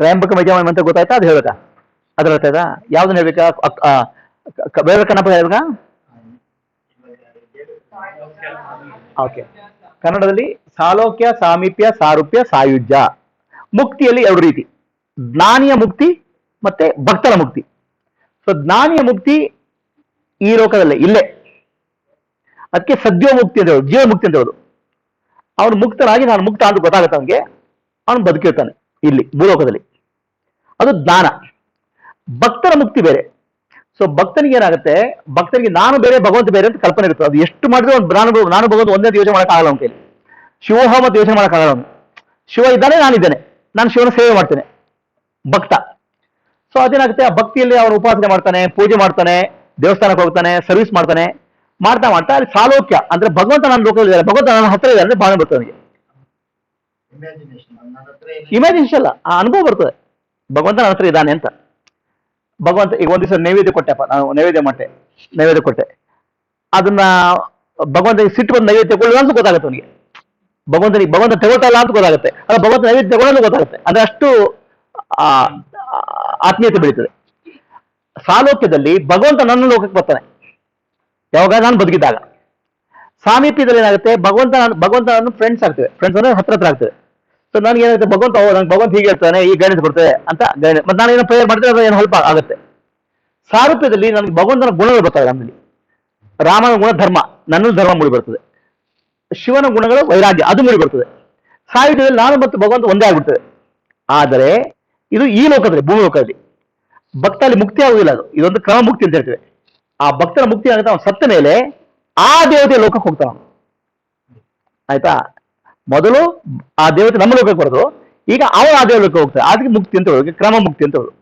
ತ್ರಯಂಬಕ ಮಜಾಮ ಅಂತ ಗೊತ್ತಾಯ್ತಾ? ಅದು ಹೇಳ್ಬೇಕಾ ಅದ್ರ ಅರ್ಥ ಆಯ್ತಾ ಯಾವ್ದನ್ನ ಹೇಳ್ಬೇಕಾ ಬೇರೆ ಕನ್ನಡ ಹೇಳ್ಬೇಕಾ? ಓಕೆ. ಕನ್ನಡದಲ್ಲಿ ಸಾಲೋಕ್ಯ, ಸಾಮೀಪ್ಯ, ಸಾರೂಪ್ಯ, ಸಾಯುಜ್ಯ. ಮುಕ್ತಿಯಲ್ಲಿ ಎರಡು ರೀತಿ. ಜ್ಞಾನಿಯ ಮುಕ್ತಿ ಮತ್ತೆ ಭಕ್ತರ ಮುಕ್ತಿ. ಸೊ ಜ್ಞಾನಿಯ ಮುಕ್ತಿ ಈ ಲೋಕದಲ್ಲೇ, ಇಲ್ಲೇ. ಅದಕ್ಕೆ ಸದ್ಯೋ ಮುಕ್ತಿ ಅಂತ ಹೇಳೋದು ಜೀವ ಮುಕ್ತಿ ಅಂತ ಹೇಳೋದು. ಅವನು ಮುಕ್ತನಾಗಿ, ನಾನು ಮುಕ್ತ ಅಂತ ಗೊತ್ತಾಗುತ್ತೆ ಅವನಿಗೆ. ಅವನು ಬದುಕಿರ್ತಾನೆ. ಇಲ್ಲಿ ಭೂಲೋಕದಲ್ಲಿ. ಅದು ಜ್ಞಾನ. ಭಕ್ತರ ಮುಕ್ತಿ ಬೇರೆ. ಸೊ ಭಕ್ತನಿಗೆ ಏನಾಗುತ್ತೆ? ಭಕ್ತನಿಗೆ ನಾನು ಬೇರೆ, ಭಗವಂತ ಬೇರೆ ಅಂತ ಕಲ್ಪನೆ ಇರುತ್ತೆ. ಅದು ಎಷ್ಟು ಮಾಡಿದ್ರು ಒಂದು ನಾನು ನಾನು ಭಗವಂತ ಒಂದೇ ಯೋಚನೆ ಮಾಡೋಕ್ಕಾಗಲ್ಲ ಅವನ ಕೈಲಿ ಶಿವೋಹ ಮತ್ತು ಯೋಚನೆ ಮಾಡೋಕ್ಕಾಗಲ್ಲ ಅವನು ಶಿವ ಇದ್ದಾನೆ ನಾನಿದ್ದೇನೆ ನಾನು ಶಿವನ ಸೇವೆ ಮಾಡ್ತೇನೆ. ಭಕ್ತ. ಸೊ ಅದೇನಾಗುತ್ತೆ? ಆ ಭಕ್ತಿಯಲ್ಲಿ ಅವನು ಉಪಾಸನೆ ಮಾಡ್ತಾನೆ, ಪೂಜೆ ಮಾಡ್ತಾನೆ, ದೇವಸ್ಥಾನಕ್ಕೆ ಹೋಗ್ತಾನೆ ಸರ್ವಿಸ್ ಮಾಡ್ತಾನೆ. ಮಾಡ್ತಾ ಮಾಡ್ತಾ ಅಲ್ಲಿ ಸಾಲೋಕ್ಯ, ಅಂದ್ರೆ ಭಗವಂತ ನನ್ನ ಲೋಕದಲ್ಲಿ ಇದ್ದಾರೆ ಭಗವಂತ ನನ್ನ ಹತ್ತಿರ ಇದ್ದಾರೆ ಅಂದ್ರೆ ಭಾವನೆ ಬರ್ತದೆ ಅವನಿಗೆ. ಇಮ್ಯಾಜಿನೇಷನ್ ಅಲ್ಲ, ಆ ಅನುಭವ ಬರ್ತದೆ. ಭಗವಂತ ನನ್ನ ಹತ್ರ ಇದ್ದಾನೆ ಅಂತ. ಭಗವಂತ, ಈಗ ಒಂದ್ ದಿವಸ ನೈವೇದ್ಯ ಕೊಟ್ಟೆಪ್ಪ ನಾನು ನೈವೇದ್ಯ ಮಾಡ್ತೆ, ನೈವೇದ್ಯ ಕೊಟ್ಟೆ. ಅದನ್ನ ಭಗವಂತ ಸಿಟ್ಟು ಬಂದು ನೈವೇದ್ಯ ತಗೊಳ್ಳೋದು ಅಂತ ಗೊತ್ತಾಗುತ್ತೆ ಅವನಿಗೆ. ಭಗವಂತನಿಗೆ, ಭಗವಂತ ತಗೋತಲ್ಲ ಅಂತ ಗೊತ್ತಾಗುತ್ತೆ. ಅಲ್ಲ, ಭಗವಂತ ನೈವೇದ್ಯ ತಗೊಳ್ಳೋದು ಗೊತ್ತಾಗುತ್ತೆ. ಅಂದ್ರೆ ಅಷ್ಟು ಆತ್ಮೀಯತೆ ಬೆಳೀತದೆ. ಸಾಲೋಕ್ಯದಲ್ಲಿ ಭಗವಂತ ನನ್ನ ಲೋಕಕ್ಕೆ ಬರ್ತಾನೆ. ಯಾವಾಗ? ನಾನು ಬದುಕಿದ್ದಾಗ. ಸಾಮೀಪ್ಯದಲ್ಲಿ ಏನಾಗುತ್ತೆ? ಭಗವಂತ ನಾನು- ಭಗವಂತ ನಾನು ಫ್ರೆಂಡ್ಸ್ ಆಗ್ತೇವೆ. ಫ್ರೆಂಡ್ಸ್ ಅಂದ್ರೆ ಹತ್ರ ಹತ್ರ ಆಗ್ತೇವೆ. ಸೊ ನನಗೆ ಏನಾಗುತ್ತೆ ಭಗವಂತ ನಂಗೆ ಭಗವಂತ ಹೀಗೆ ಹೇಳ್ತಾನೆ, ಈ ಗೈಡೆನ್ಸ್ ಬರ್ತದೆ ಅಂತ ಗೈಡೆನ್ಸ್ ಮತ್ತೆ ನಾನು ಏನೋ ಪ್ರೇಯರ್ ಮಾಡಿದ್ರೆ ಅದು ಏನು ಹೆಲ್ಪ್ ಆಗುತ್ತೆ. ಸಾರೂಪ್ಯದಲ್ಲಿ ನನಗೆ ಭಗವಂತನ ಗುಣಗಳು ಬರ್ತವೆ ನಮ್ಮಲ್ಲಿ ರಾಮನ ಗುಣ ಧರ್ಮ ನನ್ನಲ್ಲಿ ಧರ್ಮ ಮೂಡಿ ಬರ್ತದೆ. ಶಿವನ ಗುಣಗಳು ವೈರಾಗ್ಯ, ಅದು ಮೂಡಿ ಬರ್ತದೆ. ಸಾಹಿತ್ಯದಲ್ಲಿ ನಾನು ಮತ್ತು ಭಗವಂತ ಒಂದೇ ಆಗ್ಬಿಡ್ತದೆ ಆದರೆ, ಇದು ಈ ಲೋಕದಲ್ಲಿ, ಭೂಮಿ ಲೋಕದಲ್ಲಿ ಭಕ್ತಲ್ಲಿ ಮುಕ್ತಿ ಆಗುವುದಿಲ್ಲ ಅದು. ಇದೊಂದು ಕ್ರಮ ಮುಕ್ತಿ ಅಂತ ಹೇಳ್ತೇವೆ. ಆ ಭಕ್ತರ ಮುಕ್ತಿ ಆಗುತ್ತೆ ಅವನು ಸತ್ತ ಮೇಲೆ ಆ ದೇವತೆಯ ಲೋಕಕ್ಕೆ ಹೋಗ್ತಾನ. ಆಯ್ತಾ? ಮೊದಲು ಆ ದೇವತೆ ನಮ್ಮ ಲೋಕಕ್ಕೆ ಬರೋದು. ಈಗ ಅವನು ಆ ದೇವಲೋಕ ಹೋಗ್ತಾರೆ ಅದಕ್ಕೆ ಮುಕ್ತಿ ಅಂತ ಹೇಳೋದು ಕ್ರಮ ಮುಕ್ತಿ ಅಂತ ಹೇಳೋದು.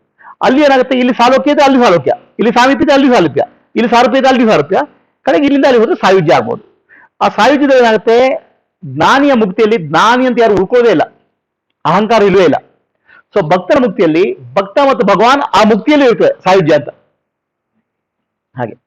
ಅಲ್ಲಿ ಏನಾಗುತ್ತೆ? ಇಲ್ಲಿ ಸಾಲೋಕ್ಯ ಇದೆ, ಅಲ್ಲಿ ಸಾಲೋಕ್ಯ. ಇಲ್ಲಿ ಸಾಮೀಪ್ಯ ಇದೆ, ಅಲ್ಲಿ ಸಾಲುಪ್ಯ. ಇಲ್ಲಿ ಸಾರೂಪ್ಯ ಇದೆ, ಅಲ್ಲಿ ಸಾರೂಪ್ಯ. ಕಡೆಗೆ ಇಲ್ಲಿಂದ ಅಲ್ಲಿ ಹೋದ್ರೆ ಸಾಯುಜ್ಯ ಆಗ್ಬೋದು. ಆ ಸಾಯುಜ್ಯದಲ್ಲಿ ಏನಾಗುತ್ತೆ? ಜ್ಞಾನಿಯ ಮುಕ್ತಿಯಲ್ಲಿ ಜ್ಞಾನಿ ಅಂತ ಯಾರು ಹುಡುಕೋದೇ ಇಲ್ಲ. ಅಹಂಕಾರ ಇಲ್ಲವೇ ಇಲ್ಲ. ಸೊ ಭಕ್ತರ ಮುಕ್ತಿಯಲ್ಲಿ ಭಕ್ತ ಮತ್ತು ಭಗವಾನ್ ಆ ಮುಕ್ತಿಯಲ್ಲಿ ಇರ್ತದೆ ಸಾಯುಜ್ಯ ಅಂತ. ಹಾಗೆ.